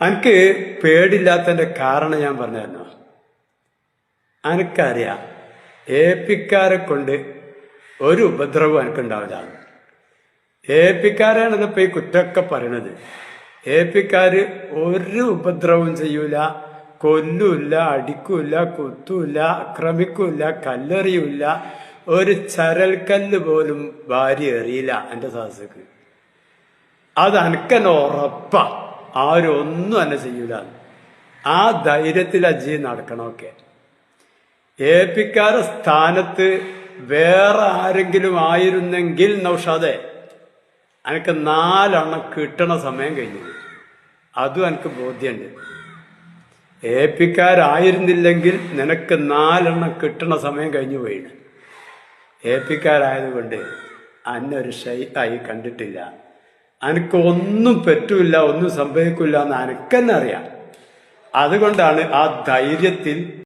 എനിക്ക് പേടില്ലാത്തതിന്റെ കാരണം ഞാൻ പറഞ്ഞു തരണോ എനിക്കറിയാം ഏപ്പിക്കാരെ കൊണ്ട് ഒരു ഉപദ്രവം എനിക്കുണ്ടാവില്ല ഏപ്പിക്കാരാണ് ഇതിപ്പോ ഈ കുറ്റമൊക്കെ പറയണത്. ഏപ്പിക്കാര് ഒരു ഉപദ്രവവും ചെയ്യൂല കൊല്ലൂല്ല അടിക്കൂല കുത്തൂല ആക്രമിക്കൂല കല്ലെറിയൂല ഒരു ചരൽക്കല്ല് പോലും ഭാര്യ എറിയില്ല എന്റെ സാഹസക്ക് അത് എനിക്കെന്നെ ഉറപ്പാ. ആരും ഒന്നും എന്നെ ചെയ്യൂല. ആ ധൈര്യത്തിൽ അജി നടക്കണമൊക്കെ ഏപ്പിക്കാരെ സ്ഥാനത്ത് വേറെ ആരെങ്കിലും ആയിരുന്നെങ്കിൽ നൗഷാദെ എനിക്ക് നാലെണ്ണം കിട്ടണ സമയം കഴിഞ്ഞു. അതും എനിക്ക് ബോധ്യമുണ്ട് ഏപ്പിക്കാരായിരുന്നില്ലെങ്കിൽ നിനക്ക് നാലെണ്ണം കിട്ടണ സമയം കഴിഞ്ഞു പോയിട്ട് ഏപ്പിക്കാരായതുകൊണ്ട് അന്നൊരു ഷൈ ആയി കണ്ടിട്ടില്ല. അനക്ക് ഒന്നും പറ്റൂല ഒന്നും സംഭവിക്കില്ല എന്ന് അനക്കെന്നെ അറിയാം അതുകൊണ്ടാണ് ആ ധൈര്യത്തിൽ